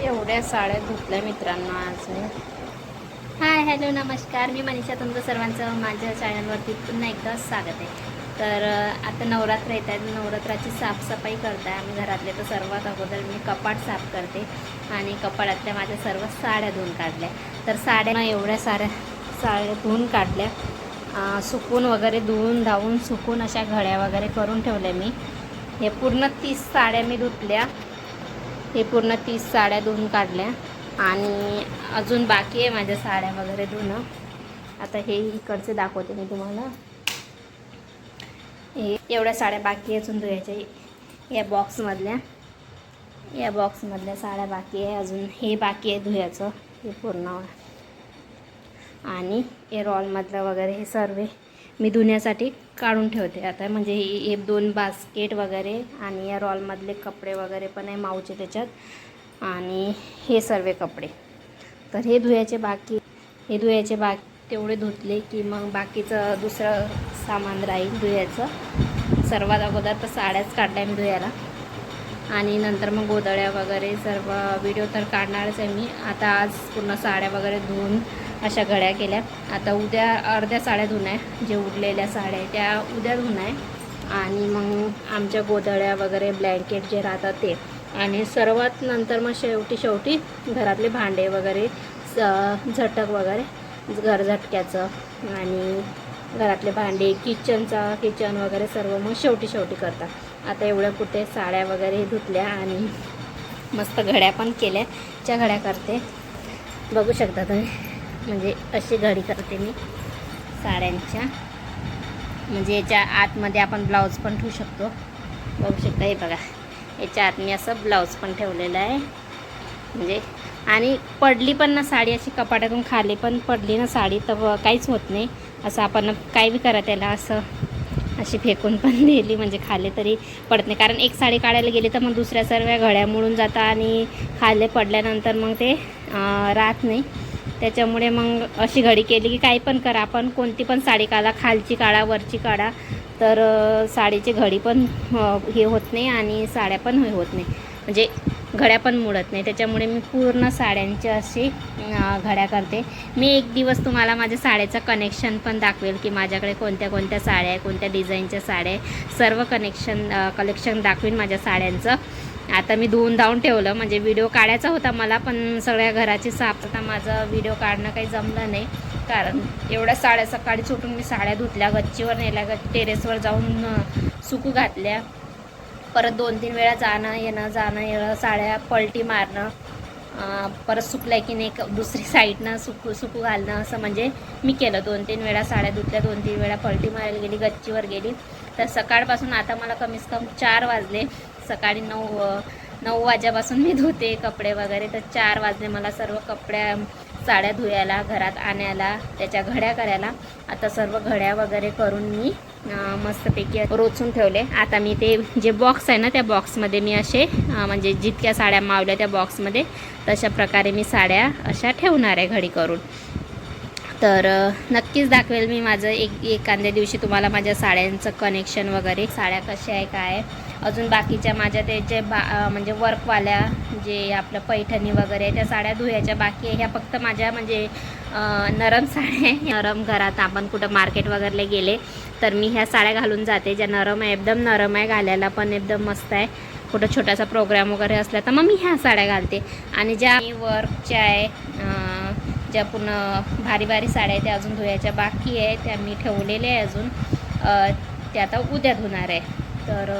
एवढ्या साड्या धुतल्या मित्रांनो आज मी. हाय हॅलो नमस्कार. मी मनीषा तुमचं सर्वांचं माझ्या चॅनलवरती पुन्हा एकदा स्वागत आहे. तर आता नवरात्र येत आहेत. नवरात्राची साफसफाई करताय आम्ही घरातले. तर सर्वात अगोदर मी कपाट साफ करते आणि कपाटातल्या माझ्या सर्व साड्या धुवून काढल्या. तर साड्या एवढ्या साऱ्या साड्या धुवून काढल्या. सुकून वगैरे धुवून धावून सुकून अशा घड्या वगैरे करून ठेवल्या मी. हे पूर्ण तीस साड्या मी धुतल्या. हे पूर्ण तीस साड्या धुवून काढल्या. आणि अजून बाकी आहे माझ्या साड्या वगैरे धुणं. आता हे इकडचे दाखवते मी तुम्हाला. हे एवढ्या साड्या बाकी आहे अजून धुयाच्या या बॉक्समधल्या. या बॉक्समधल्या साड्या बाकी आहे. अजून हे बाकी आहे धुयाचं हे पूर्ण. आणि हे रॉलमधलं वगैरे हे सर्व मी धुण्यासाठी काढून ठेवते. आता म्हणजे हे दोन बास्केट वगैरे आणि या रॉलमधले कपडे वगैरे पण आहे माऊचे त्याच्यात. आणि हे सर्व कपडे. तर हे धुयाचे बाकी हे धुयाचे बाकी तेवढे धुतले की मग बाकीचं दुसरं सामान राहील धुयाचं. सर्वात अगोदर तर साड्याच काढल्या मी धुयाला. आणि नंतर मग गोदळ्या वगैरे सर्व व्हिडिओ तर काढणारच आहे मी. आता आज पूर्ण साड्या वगैरे धुवून अशा घड्या केल्या. आता उद्या अर्ध्या साड्या धुणं आहे. जे उरलेल्या साड्या आहे त्या उद्या धुणं आहे. आणि मग आमच्या गोधड्या वगैरे ब्लँकेट जे राहतात ते. आणि सर्वात नंतर मग शेवटी शेवटी घरातले भांडे वगैरे स- झटक वगैरे घर झटक्याचं आणि घरातले भांडे किचनचा किचन वगैरे सर्व मग शेवटी शेवटी करतात. आता एवढ्या कुठे साड्या वगैरे धुतल्या आणि मस्त घड्या पण केल्या. च्या घड्या करते. बघू शकता तुम्ही. म्हणजे अशी घडी करते मी साड्यांच्या. म्हणजे याच्या आतमध्ये आपण ब्लाऊज पण ठेवू शकतो. बघू शकता हे बघा. याच्या आत मी असं ब्लाऊज पण ठेवलेलं आहे. म्हणजे आणि पडली पण ना साडी अशी कपाटातून खाली पण पडली ना साडी तर काहीच होत नाही. असं आपण काही बी करा त्याला असं. अशी फेकून पण दिली म्हणजे खाली तरी पडत नाही. कारण एक साडी काढायला गेली तर मग दुसऱ्या सर्व घड्या मुळून जातात आणि खाले पडल्यानंतर मग ते राहत नाही. त्याच्यामुळे मग अशी घडी केली की काही पण करा आपण कोणती पण साडी काढा खालची काढा वरची काढा तर साडीची घडी पण हे होत नाही आणि साड्या पण हे होत नाही. म्हणजे घड्या पण मुडत नाही. त्याच्यामुळे मी पूर्ण साड्यांची अशी घड्या करते. मी एक दिवस तुम्हाला माझ्या साड्याचं कनेक्शन पण दाखवेल की माझ्याकडे कोणत्या कोणत्या साड्या आहे कोणत्या डिझाईनच्या साड्या आहे सर्व कनेक्शन कलेक्शन दाखवेन माझ्या साड्यांचं. आता मी धुवून धावून ठेवलं. म्हणजे व्हिडिओ काढायचा होता मला पण सगळ्या घराची साफ आता माझं व्हिडिओ काढणं काही जमलं नाही. कारण एवढ्या साड्या सकाळी सुटून मी साड्या धुतल्या गच्चीवर नेल्या गच्ची टेरेसवर जाऊन सुकू घातल्या. परत दोन तीन वेळा जाणं येणं जाणं येणं साड्या पलटी मारणं परत सुकल्या की नाही दुसरी साईडनं सुकू सुकू घालणं असं म्हणजे मी केलं. दोन तीन वेळा साड्या धुतल्या दोन तीन वेळा पलटी मारायला गेली गच्चीवर गेली. तर सकाळपासून आता मला कमीत कमी चार वाजले. सकाळी नऊ नऊ वाजेपासून मी धुते कपडे वगैरे. तर चार वाजले मला सर्व कपड्या साड्या धुयाला घरात आणायला त्याच्या घड्या करायला. आता सर्व घड्या वगैरे करून मी मस्तपैकी रोचून ठेवले. आता मी ते जे बॉक्स आहे ना त्या बॉक्समध्ये मी असे म्हणजे जितक्या साड्या मावल्या त्या बॉक्समध्ये तशा प्रकारे मी साड्या अशा ठेवणार आहे घडी करून. तर नक्कीच दाखवेल मी माझं एक एखाद्या दिवशी तुम्हाला माझ्या साड्यांचं कनेक्शन वगैरे साड्या कशा आहे काय आहे. अजून बाकीच्या माझ्या ते जे बा म्हणजे वर्कवाल्या जे आपलं पैठणी वगैरे आहे, त्या साड्या धुयाच्या बाकी आहे. ह्या फक्त माझ्या म्हणजे नरम साड्या आहे नरम घरात आपण कुठं मार्केट वगैरे गेले तर मी ह्या साड्या घालून जाते. ज्या नरम आहे एकदम नरम आहे घालायला पण एकदम मस्त आहे. कुठं छोटासा प्रोग्राम वगैरे असला तर मग मी ह्या साड्या घालते. आणि ज्या मी वर्कच्या आहे ज्या पूर्ण भारी भारी साड्या आहेत त्या अजून धुयाच्या बाकी आहे त्या मी ठेवलेल्या आहे अजून. त्या आता उद्या धुणार आहे. तर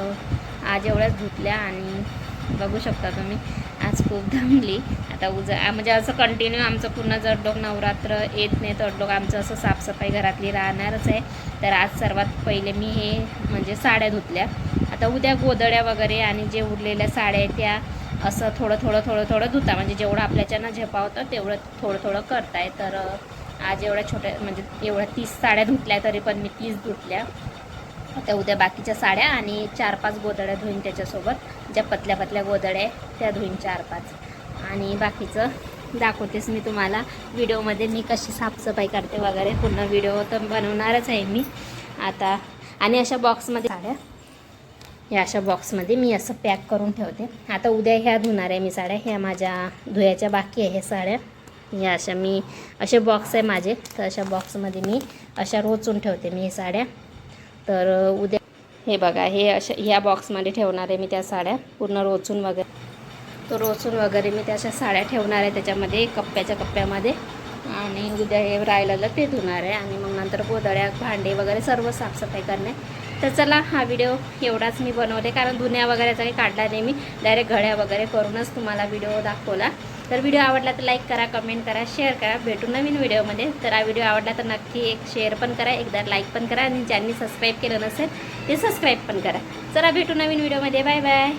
आज एवढ्याच धुतल्या आणि बघू शकता तुम्ही आज खूप दमली. आता उज म्हणजे असं कंटिन्यू आमचं पूर्ण जडडोक नवरात्र येत नाही तडडोक आमचं असं साफसफाई घरातली राहणारच आहे. तर आज सर्वात पहिले मी हे म्हणजे साड्या धुतल्या. आता उद्या गोदड्या वगैरे आणि जे उरलेल्या साड्या आहेत त्या असं थोडं थोडं थोडं थोडं धुता. म्हणजे जेवढं आपल्याच्यानं होतं तेवढं थोडं थोडं करताय. तर आज एवढ्या छोट्या म्हणजे एवढ्या तीस साड्या धुतल्या तरी पण मी तीस धुतल्या. आता उद्या बाकीच्या साड्या आणि चार पाच गोदड्या धुईन त्याच्यासोबत. ज्या पतल्या पतल्या गोदड्या आहे त्या धुईन चार पाच. आणि बाकीचं दाखवतेच मी तुम्हाला. व्हिडिओमध्ये मी कशी साफसफाई करते वगैरे पूर्ण व्हिडिओ तर बनवणारच आहे मी. आता आणि अशा बॉक्समध्ये साड्या. या अशा बॉक्समध्ये मी असं पॅक करून ठेवते. आता उद्या ह्या धुणार आहे मी साड्या. ह्या माझ्या धुयाच्या बाकी आहे साड्या. या अशा मी असे बॉक्स आहे माझे. तर अशा बॉक्समध्ये मी अशा रोचून ठेवते मी हे साड्या. तर उद्या हे बघा हे अशा ह्या बॉक्समध्ये ठेवणार आहे मी त्या साड्या. पूर्ण रोचून वगैरे तो रोचून वगैरे मी त्या अशा साड्या ठेवणार आहे त्याच्यामध्ये कप्प्याच्या कप्प्यामध्ये. आणि उद्या हे राहिलेलं ते धुणार आहे. आणि मग नंतर गोदड्या भांडे वगैरे सर्व साफसफाई करणे तर चला हा व्हिडिओ एवढाच मी बनवते. कारण धुण्या वगैरेचा काही काढला नाही मी. डायरेक्ट घड्या वगैरे करूनच तुम्हाला व्हिडिओ दाखवला. तर व्हिडिओ आवडला तर लाईक करा कमेंट करा शेअर करा. भेटू नवीन व्हिडिओमध्ये तर हा व्हिडिओ आवडला तर नक्की एक शेअर पण करा एकदा लाईक पण करा. आणि ज्यांनी सबस्क्राईब केलं नसेल ते सबस्क्राईब पण करा. चला भेटू नवीन व्हिडिओमध्ये बाय बाय